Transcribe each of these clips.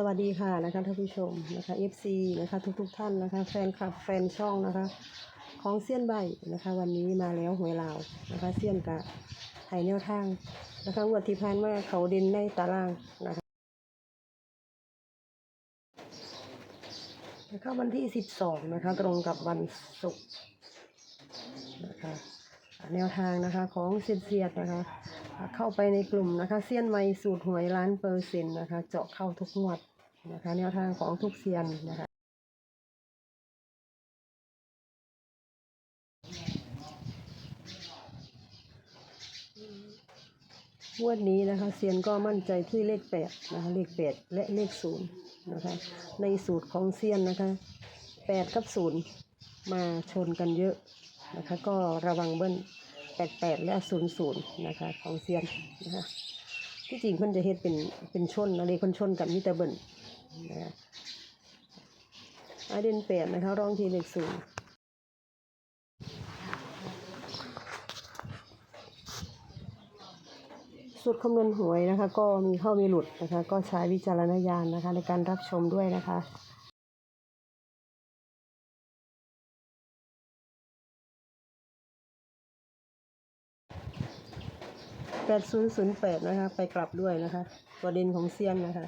สวัสดีค่ะนะคะท่านผู้ชมนะคะ FC นะคะทุกๆทท่านนะคะ แฟนคลับแฟนช่องนะคะ ของเซียนใบนะคะ วันนี้มาแล้วหวยลาวนะคะเซียนกะไห้แนวทางนะคะงวดที่ผ่านมาเขาด่นในตารางนะคะนะคะวันที่12นะคะ ตรงกับวันศุกร์นะคะแนวทางนะคะของเซียนเซียดนะคะ เข้าไปในกลุ่มนะคะเซียนไม้สูตรหวยล้านเปอร์เซ็นต์นะคะ เจาะเข้าทุกงวดนะคะแนวทางของทุกเซียนนะคะงวดนี้นะคะเซียนก็มั่นใจที่เลขแปดนะคะเลขแปดและเลขศูนย์นะคะในสูตรของเซียนนะคะแปดกับศูนย์มาชนกันเยอะนะคะก็ระวังเบิ้ล แปดแปดและศูนย์ศูนย์นะคะของเซียนนะคะที่จริงเพิ่นจะเฮ็ดเป็นเป็นชนอะไรคนชนกับมิเตอร์เบิลนนะคะอาเดนแปดนะคะรองทีเลขศูนย์สุดคำนวณหวยนะคะก็มีเข้ามีหลุดนะคะก็ใช้วิจารณญาณนะคะในการรับชมด้วยนะคะ แปดศูนย์ศูนย์แปดนะคะ ไปกลับด้วยนะคะ ตัวเด่นของเซียนนะคะ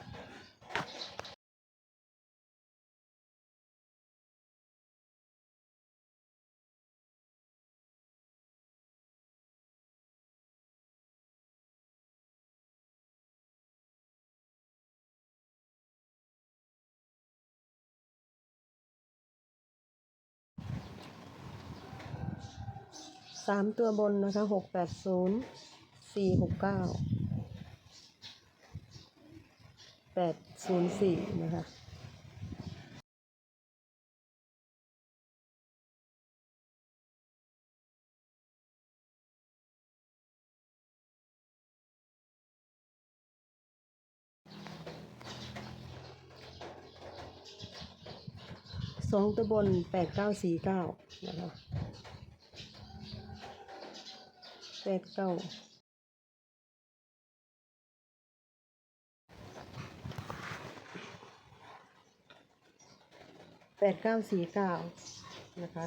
สามตัวบนนะคะหกแปดศูนย์ สี่หกเก้าแปดศูนย์สี่นะคะสองตัวบนแปดเก้าสี่เก้านะคะแปดเก้า แปดเก้าสี่เก้านะคะ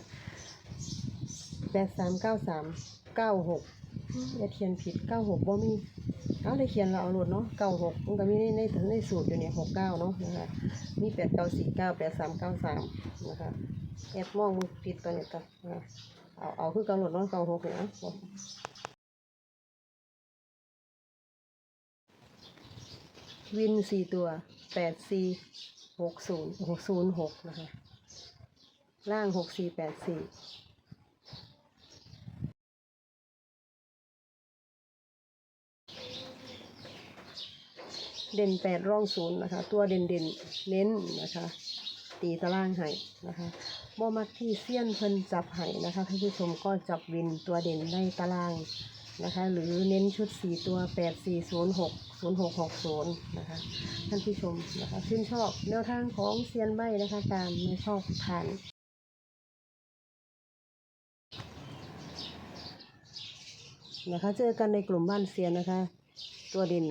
แปดสามเก้าสามเก้าหกอย่าเขียนผิดเก้าหกบ่มีเอาได้เขียนเราเอาหลุดเนาะเก้าหกมันก็มีในในในสูตรอยู่เนี่ยหกเก้าเนาะนะคะมีแปดเก้าสี่เก้าแปดสามเก้าสามนะคะแอบมองมึงผิดตัวเนี่ยตัวนะเอาเอาคือเก้าหลุดเนาะเก้าหกเนี่ยนะวินสี่ตัวแปดสี่ หกศูนย์หกศูนย์หกนะคะ ล่างหกสี่แปดสี่เด่นแปดร่องศูนย์นะคะ ตัวเด่นเด่นเน้นนะคะ ตีตารางไห้นะคะบ่มักที่เสี้ยนเพิ่นจับไห้นะคะท่านผู้ชมก็จับวินตัวเด่นในตาราง นะคะ หรือเน้นชุดสี่ตัวแปดสี่ศูนย์หกศูนย์หกหกศูนย์นะคะ ท่านผู้ชมนะคะชื่นชอบแนวทางของเซียนใบนะคะ ตามไม่ชอบผ่านนะคะ เจอกันในกลุ่มบ้านเซียนนะคะ ตัวเด่น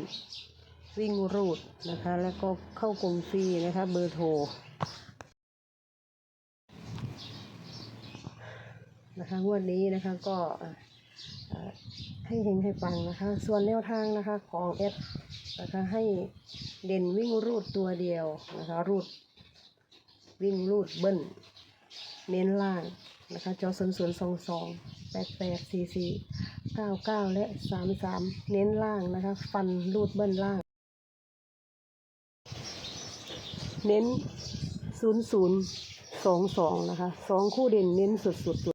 วิ่งรูดนะคะ แล้วก็เข้ากลุ่มฟรีนะคะ เบอร์โทรนะคะงวดนี้นะคะก็ ให้เห็นให้ฟังนะคะ ส่วนแนวทางนะคะของเอสนะคะให้เด่นวิ่งรูดตัวเดียวนะคะ รูด วิ่งรูดเบิ้ลเน้นล่างนะคะจอศูนย์ศูนย์สองสองแปดแปดสี่สี่เก้าเก้าและสามสามเน้นล่างนะคะ ฟันรูดเบิ้ลล่าง เน้นศูนย์ศูนย์สองสองนะคะสองคู่เด่นเน้นสุดสุด